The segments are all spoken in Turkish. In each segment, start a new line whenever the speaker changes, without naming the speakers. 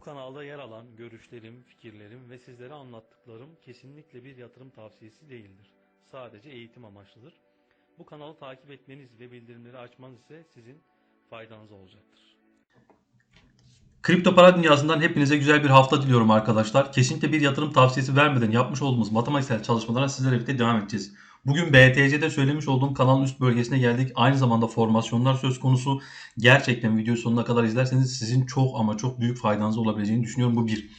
kanalda yer alan görüşlerim, fikirlerim ve sizlere anlattıklarım kesinlikle bir yatırım tavsiyesi değildir. Sadece eğitim amaçlıdır. Bu kanalı takip etmeniz ve bildirimleri açmanız ise sizin faydanıza olacaktır.
Kripto para dünyasından hepinize güzel bir hafta diliyorum arkadaşlar. Kesinlikle bir yatırım tavsiyesi vermeden yapmış olduğumuz matematiksel çalışmalara sizlerle birlikte devam edeceğiz. Bugün BTC'de söylemiş olduğum kanalın üst bölgesine geldik. Aynı zamanda formasyonlar söz konusu. Gerçekten videoyu sonuna kadar izlerseniz sizin çok ama çok büyük faydanız olabileceğini düşünüyorum. Bu bir.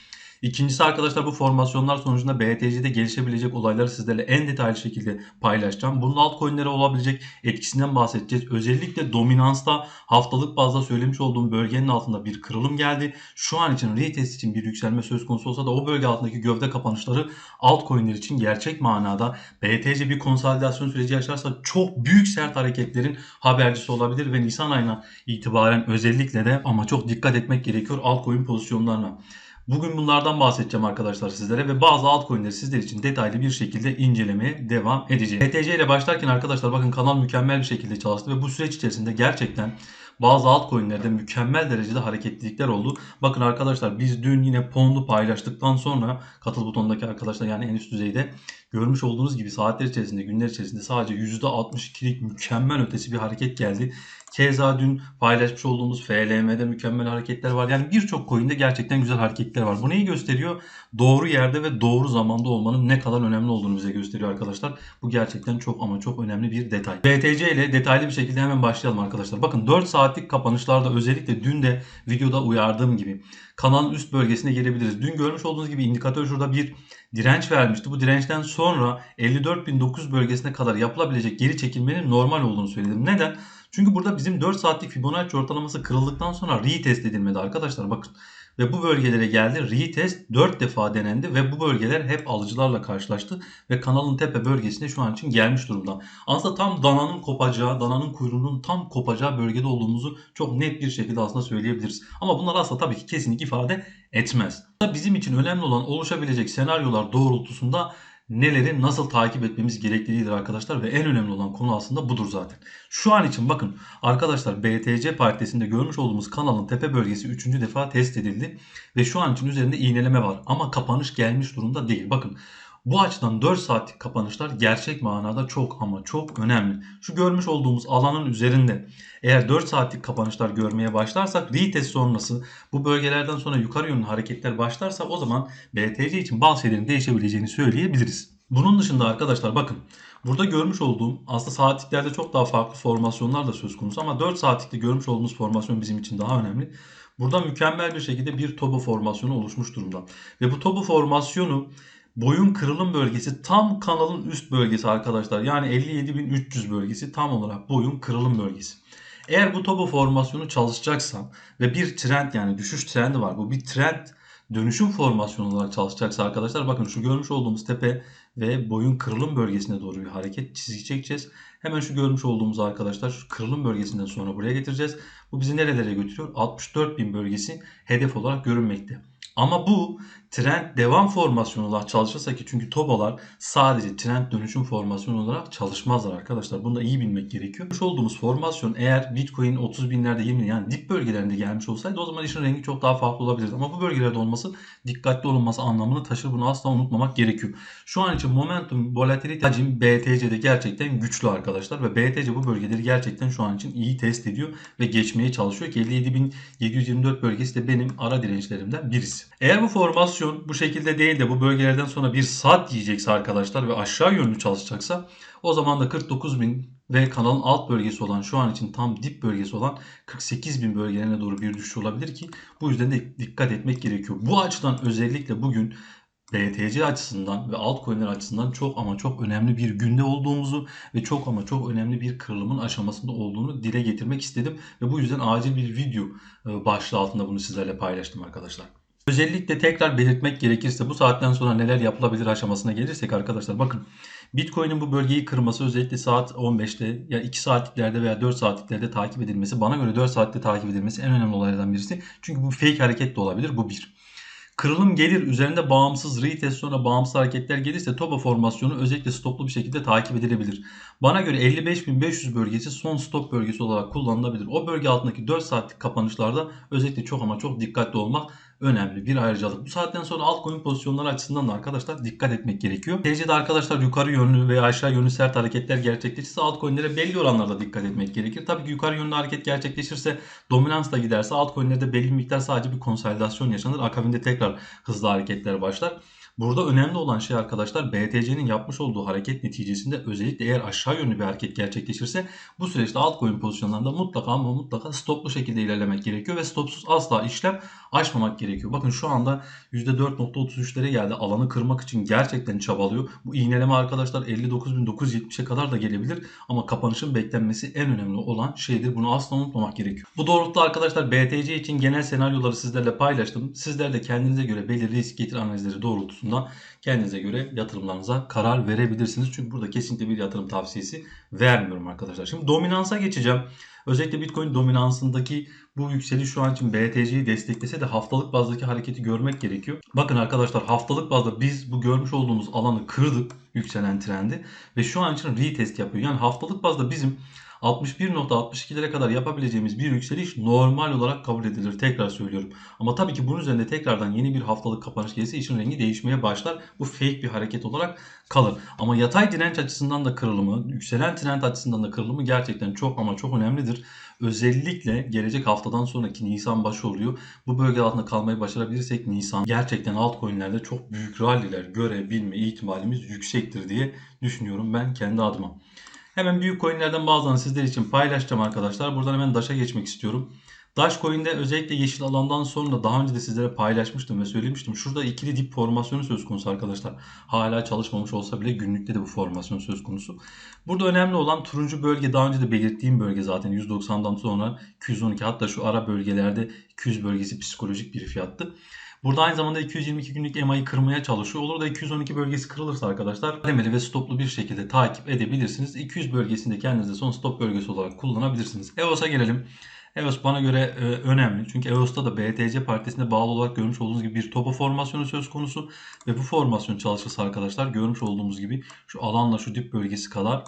İkincisi arkadaşlar bu formasyonlar sonucunda BTC'de gelişebilecek olayları sizlerle en detaylı şekilde paylaşacağım. Bunun altcoin'lere olabilecek etkisinden bahsedeceğiz. Özellikle dominansta haftalık bazda söylemiş olduğum bölgenin altında bir kırılım geldi. Şu an için retest için bir yükselme söz konusu olsa da o bölge altındaki gövde kapanışları altcoin'ler için gerçek manada BTC bir konsolidasyon süreci yaşarsa çok büyük sert hareketlerin habercisi olabilir ve Nisan ayına itibaren özellikle de ama çok dikkat etmek gerekiyor altcoin pozisyonlarına. Bugün bunlardan bahsedeceğim arkadaşlar sizlere ve bazı altcoin'leri sizler için detaylı bir şekilde incelemeye devam edeceğim. BTC ile başlarken arkadaşlar bakın kanal mükemmel bir şekilde çalıştı ve bu süreç içerisinde gerçekten bazı altcoin'lerde mükemmel derecede hareketlilikler oldu. Bakın arkadaşlar biz dün yine Pond'u paylaştıktan sonra katıl butonundaki arkadaşlar yani en üst düzeyde görmüş olduğunuz gibi saatler içerisinde günler içerisinde sadece %62'lik mükemmel ötesi bir hareket geldi. Keza dün paylaşmış olduğumuz FLM'de mükemmel hareketler var. Yani birçok coin'de gerçekten güzel hareketler var. Bu neyi gösteriyor? Doğru yerde ve doğru zamanda olmanın ne kadar önemli olduğunu bize gösteriyor arkadaşlar. Bu gerçekten çok ama çok önemli bir detay. BTC ile detaylı bir şekilde hemen başlayalım arkadaşlar. Bakın 4 saatlik kapanışlarda özellikle dün de videoda uyardığım gibi kanalın üst bölgesine gelebiliriz. Dün görmüş olduğunuz gibi indikatör şurada bir direnç vermişti. Bu dirençten sonra 54.900 bölgesine kadar yapılabilecek geri çekilmenin normal olduğunu söyledim. Neden? Çünkü burada bizim 4 saatlik Fibonacci ortalaması kırıldıktan sonra retest edilmedi arkadaşlar bakın. Ve bu bölgelere geldi. Retest 4 defa denendi ve bu bölgeler hep alıcılarla karşılaştı ve kanalın tepe bölgesine şu an için gelmiş durumda. Aslında tam dananın kopacağı, dananın kuyruğunun tam kopacağı bölgede olduğumuzu çok net bir şekilde aslında söyleyebiliriz. Ama bunlar aslında tabii ki kesinlik ifade etmez. Bizim için önemli olan oluşabilecek senaryolar doğrultusunda neleri nasıl takip etmemiz gerektiğidir arkadaşlar ve en önemli olan konu aslında budur zaten. Şu an için bakın arkadaşlar BTC paritesinde görmüş olduğumuz kanalın tepe bölgesi 3. defa test edildi ve şu an için üzerinde iğneleme var ama kapanış gelmiş durumda değil. Bakın bu açıdan 4 saatlik kapanışlar gerçek manada çok ama çok önemli. Şu görmüş olduğumuz alanın üzerinde eğer 4 saatlik kapanışlar görmeye başlarsak retest sonrası bu bölgelerden sonra yukarı yönlü hareketler başlarsa o zaman BTC için bazı şeylerin değişebileceğini söyleyebiliriz. Bunun dışında arkadaşlar bakın burada görmüş olduğum aslında saatliklerde çok daha farklı formasyonlar da söz konusu ama 4 saatlikte görmüş olduğumuz formasyon bizim için daha önemli. Burada mükemmel bir şekilde bir tobo formasyonu oluşmuş durumda. Ve bu tobo formasyonu boyun kırılım bölgesi tam kanalın üst bölgesi arkadaşlar. Yani 57.300 bölgesi tam olarak boyun kırılım bölgesi. Eğer bu topo formasyonu çalışacaksa ve bir trend yani düşüş trendi var. Bu bir trend dönüşüm formasyonu olarak çalışacaksa arkadaşlar bakın şu görmüş olduğumuz tepe ve boyun kırılım bölgesine doğru bir hareket çizgi çekeceğiz. Hemen şu görmüş olduğumuz arkadaşlar şu kırılım bölgesinden sonra buraya getireceğiz. Bu bizi nerelere götürüyor? 64.000 bölgesi hedef olarak görünmekte. Ama bu trend devam formasyonu olarak çalışırsa ki çünkü tobalar sadece trend dönüşüm formasyonu olarak çalışmazlar arkadaşlar. Bunu da iyi bilmek gerekiyor. Şu olduğumuz formasyon eğer Bitcoin 30 binlerde 20 yani dip bölgelerinde gelmiş olsaydı o zaman işin rengi çok daha farklı olabilirdi. Ama bu bölgelerde olması dikkatli olunması anlamını taşır. Bunu asla unutmamak gerekiyor. Şu an için momentum volatility hacim BTC'de gerçekten güçlü arkadaşlar ve BTC bu bölgeleri gerçekten şu an için iyi test ediyor ve geçmeye çalışıyor ki 57.724 bölgesi de benim ara dirençlerimden birisi. Eğer bu formasyon bu şekilde değil de bu bölgelerden sonra bir saat yiyecekse arkadaşlar ve aşağı yönlü çalışacaksa o zaman da 49.000 ve kanalın alt bölgesi olan şu an için tam dip bölgesi olan 48.000 bölgelerine doğru bir düşüş olabilir ki bu yüzden de dikkat etmek gerekiyor. Bu açıdan özellikle bugün BTC açısından ve altcoin'ler açısından çok ama çok önemli bir günde olduğumuzu ve çok ama çok önemli bir kırılımın aşamasında olduğunu dile getirmek istedim ve bu yüzden acil bir video e, başlığı altında bunu sizlerle paylaştım arkadaşlar. Özellikle tekrar belirtmek gerekirse bu saatten sonra neler yapılabilir aşamasına gelirsek arkadaşlar bakın Bitcoin'in bu bölgeyi kırması özellikle saat 15'te ya 2 saatliklerde veya 4 saatliklerde takip edilmesi bana göre 4 saatte takip edilmesi en önemli olaylardan birisi. Çünkü bu fake hareket de olabilir bu bir. Kırılım gelir üzerinde bağımsız retest sonra bağımsız hareketler gelirse toba formasyonu özellikle stoplu bir şekilde takip edilebilir. Bana göre 55.500 bölgesi son stop bölgesi olarak kullanılabilir. O bölge altındaki 4 saatlik kapanışlarda özellikle çok ama çok dikkatli olmak önemli bir ayrıcalık. Bu saatten sonra altcoin pozisyonları açısından da arkadaşlar dikkat etmek gerekiyor. TC'de arkadaşlar yukarı yönlü veya aşağı yönlü sert hareketler gerçekleşirse altcoin'lere belli oranlarda dikkat etmek gerekir. Tabii ki yukarı yönlü hareket gerçekleşirse dominans da giderse altcoin'lerde belli miktar sadece bir konsolidasyon yaşanır. Akabinde tekrar hızlı hareketler başlar. Burada önemli olan şey arkadaşlar BTC'nin yapmış olduğu hareket neticesinde özellikle eğer aşağı yönlü bir hareket gerçekleşirse bu süreçte altcoin pozisyonlarında mutlaka ama mutlaka stoplu şekilde ilerlemek gerekiyor ve stopsuz asla işlem açmamak gerekiyor. Bakın şu anda %4.33'lere geldi. Alanı kırmak için gerçekten çabalıyor. Bu iğneleme arkadaşlar 59.970'e kadar da gelebilir ama kapanışın beklenmesi en önemli olan şeydir. Bunu asla unutmamak gerekiyor. Bu doğrultuda arkadaşlar BTC için genel senaryoları sizlerle paylaştım. Sizler de kendinize göre belirli risk getir analizleri doğrultusunda kendinize göre yatırımlarınıza karar verebilirsiniz. Çünkü burada kesinlikle bir yatırım tavsiyesi vermiyorum arkadaşlar. Şimdi dominansa geçeceğim. Özellikle Bitcoin dominansındaki bu yükseliş şu an için BTC'yi desteklese de haftalık bazdaki hareketi görmek gerekiyor. Bakın arkadaşlar haftalık bazda biz bu görmüş olduğumuz alanı kırdık yükselen trendi ve şu an için retest yapıyor. Yani haftalık bazda bizim 61.62'lere kadar yapabileceğimiz bir yükseliş normal olarak kabul edilir. Tekrar söylüyorum. Ama tabii ki bunun üzerinde tekrardan yeni bir haftalık kapanış gelirse işin rengi değişmeye başlar. Bu fake bir hareket olarak kalır. Ama yatay direnç açısından da kırılımı, yükselen trend açısından da kırılımı gerçekten çok ama çok önemlidir. Özellikle gelecek haftadan sonraki Nisan başı oluyor. Bu bölge altında kalmayı başarabilirsek Nisan gerçekten altcoin'lerde çok büyük ralliler görebilme ihtimalimiz yüksektir diye düşünüyorum ben kendi adıma. Hemen büyük coinlerden bazılarını sizler için paylaşacağım arkadaşlar. Buradan hemen Dash'a geçmek istiyorum. Dash Coin'de özellikle yeşil alandan sonra daha önce de sizlere paylaşmıştım ve söylemiştim. Şurada ikili dip formasyonu söz konusu arkadaşlar. Hala çalışmamış olsa bile günlükte de bu formasyon söz konusu. Burada önemli olan turuncu bölge daha önce de belirttiğim bölge zaten 190'dan sonra 212 hatta şu ara bölgelerde 200 bölgesi psikolojik bir fiyattı. Burada aynı zamanda 222 günlük EMA'yı kırmaya çalışıyor. Olur da 212 bölgesi kırılırsa arkadaşlar kademeli ve stoplu bir şekilde takip edebilirsiniz. 200 bölgesinde kendinize son stop bölgesi olarak kullanabilirsiniz. EOS'a gelelim. EOS bana göre e, önemli. Çünkü EOS'ta da BTC partisine bağlı olarak görmüş olduğunuz gibi bir topa formasyonu söz konusu. Ve bu formasyon çalışırsa arkadaşlar görmüş olduğumuz gibi şu alanla şu dip bölgesi kadar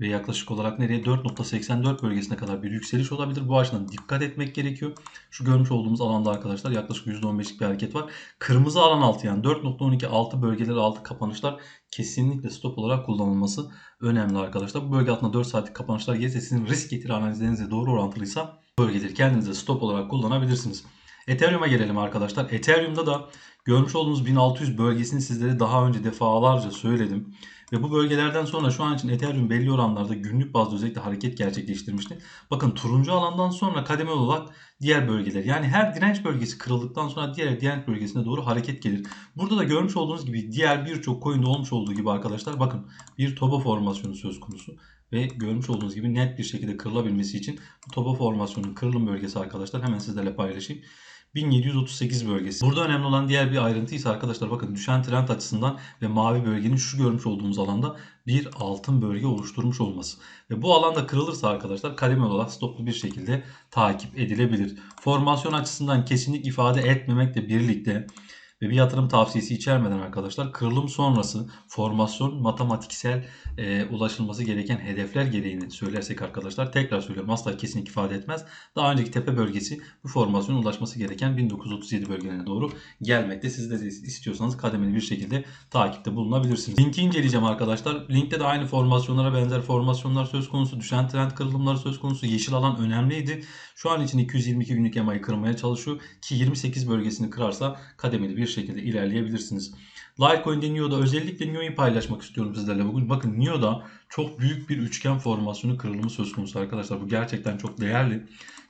ve yaklaşık olarak nereye 4.84 bölgesine kadar bir yükseliş olabilir. Bu açıdan dikkat etmek gerekiyor. Şu görmüş olduğumuz alanda arkadaşlar yaklaşık %15'lik bir hareket var. Kırmızı alan altı yani 4.12 altı bölgeleri altı kapanışlar kesinlikle stop olarak kullanılması önemli arkadaşlar. Bu bölge altında 4 saatlik kapanışlar gelirse sizin risk getiri analizlerinizle doğru orantılıysa bölgeleri kendinize stop olarak kullanabilirsiniz. Ethereum'a gelelim arkadaşlar. Ethereum'da da görmüş olduğunuz 1600 bölgesini sizlere daha önce defalarca söyledim. Ve bu bölgelerden sonra şu an için Ethereum belli oranlarda günlük bazda özellikle hareket gerçekleştirmişti. Bakın turuncu alandan sonra kademe olarak diğer bölgeler yani her direnç bölgesi kırıldıktan sonra diğer direnç bölgesine doğru hareket gelir. Burada da görmüş olduğunuz gibi diğer birçok coin'de olmuş olduğu gibi arkadaşlar bakın bir toba formasyonu söz konusu. Ve görmüş olduğunuz gibi net bir şekilde kırılabilmesi için bu toba formasyonun kırılım bölgesi arkadaşlar hemen sizlerle paylaşayım. 1738 bölgesi. Burada önemli olan diğer bir ayrıntı ise arkadaşlar bakın düşen trend açısından ve mavi bölgenin şu görmüş olduğumuz alanda bir altın bölge oluşturmuş olması. Ve bu alanda kırılırsa arkadaşlar kademe olarak stoplu bir şekilde takip edilebilir. Formasyon açısından kesinlik ifade etmemekle birlikte ve bir yatırım tavsiyesi içermeden arkadaşlar kırılım sonrası formasyon matematiksel e, ulaşılması gereken hedefler gereğini söylersek arkadaşlar tekrar söylüyorum asla kesinlik ifade etmez. Daha önceki tepe bölgesi bu formasyona ulaşması gereken 1937 bölgelerine doğru gelmekte. Siz de istiyorsanız kademeli bir şekilde takipte bulunabilirsiniz. Linki inceleyeceğim arkadaşlar. Linkte de aynı formasyonlara benzer formasyonlar söz konusu. Düşen trend kırılımları söz konusu. Yeşil alan önemliydi. Şu an için 222 günlük EMA'yı kırmaya çalışıyor ki 28 bölgesini kırarsa kademeli bir şekilde ilerleyebilirsiniz. Litecoin'de NIO'da özellikle NIO'yu paylaşmak istiyorum sizlerle bugün. Bakın NIO'da çok büyük bir üçgen formasyonu kırılımı söz konusu arkadaşlar. Bu gerçekten çok değerli.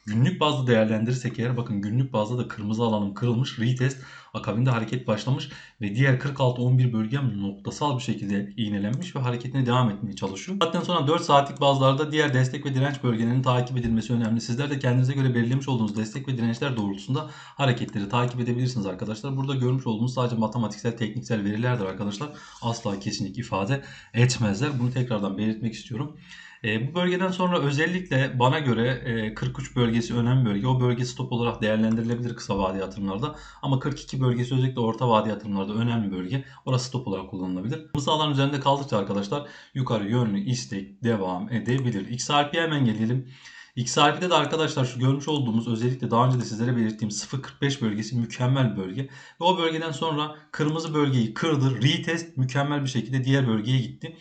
Günlük bazda değerlendirirsek eğer bakın günlük bazda da kırmızı alanım kırılmış. Retest akabinde hareket başlamış ve diğer 46-11 bölgem noktasal bir şekilde iğnelenmiş ve hareketine devam etmeye çalışıyor. Zaten sonra 4 saatlik bazlarda diğer destek ve direnç bölgelerinin takip edilmesi önemli. Sizler de kendinize göre belirlemiş olduğunuz destek ve dirençler doğrultusunda hareketleri takip edebilirsiniz arkadaşlar. Burada görmüş olduğunuz sadece matematiksel, tekniksel verilerdir arkadaşlar. Asla kesinlik ifade etmezler. Bunu tekrardan belirtmek istiyorum. E, bu bölgeden sonra özellikle bana göre e, 43 bölgesi önemli bölge. O bölge stop olarak değerlendirilebilir kısa vade yatırımlarda. Ama 42 bölgesi özellikle orta vade yatırımlarda önemli bölge. Orası stop olarak kullanılabilir. Bu alan üzerinde kaldıkça arkadaşlar yukarı yönlü istek devam edebilir. XRP'ye hemen gelelim. XRP'de de arkadaşlar şu görmüş olduğumuz özellikle daha önce de sizlere belirttiğim 0.45 bölgesi mükemmel bir bölge. Ve o bölgeden sonra kırmızı bölgeyi kırdı. Retest mükemmel bir şekilde diğer bölgeye gitti.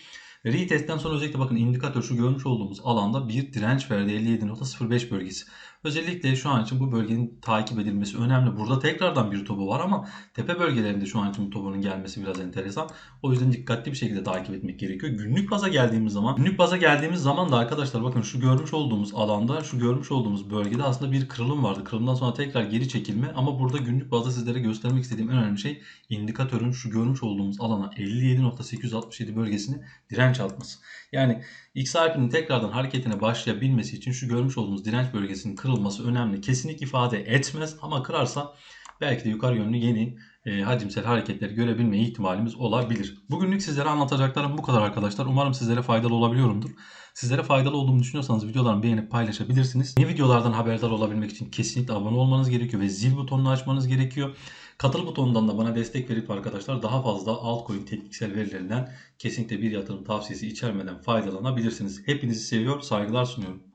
Retest'ten sonra özellikle bakın indikatör şu görmüş olduğumuz alanda bir direnç verdi 57.05 bölgesi. Özellikle şu an için bu bölgenin takip edilmesi önemli. Burada tekrardan bir topu var ama tepe bölgelerinde şu an için bu topun gelmesi biraz enteresan. O yüzden dikkatli bir şekilde takip etmek gerekiyor. Günlük baza geldiğimiz zaman, günlük baza geldiğimiz zaman da arkadaşlar bakın şu görmüş olduğumuz alanda, şu görmüş olduğumuz bölgede aslında bir kırılım vardı. Kırılımdan sonra tekrar geri çekilme ama burada günlük bazda sizlere göstermek istediğim en önemli şey indikatörün şu görmüş olduğumuz alana 57.867 bölgesini direnç atması. Yani XRP'nin tekrardan hareketine başlayabilmesi için şu görmüş olduğumuz direnç bölgesinin kırılması önemli. Kesinlik ifade etmez ama kırarsa belki de yukarı yönlü yeni e, hacimsel hareketleri görebilme ihtimalimiz olabilir. Bugünlük sizlere anlatacaklarım bu kadar arkadaşlar. Umarım sizlere faydalı olabiliyorumdur. Sizlere faydalı olduğumu düşünüyorsanız videolarımı beğenip paylaşabilirsiniz. Yeni videolardan haberdar olabilmek için kesinlikle abone olmanız gerekiyor ve zil butonunu açmanız gerekiyor. Katıl butonundan da bana destek verip arkadaşlar daha fazla altcoin tekniksel verilerinden kesinlikle bir yatırım tavsiyesi içermeden faydalanabilirsiniz. Hepinizi seviyor, saygılar sunuyorum.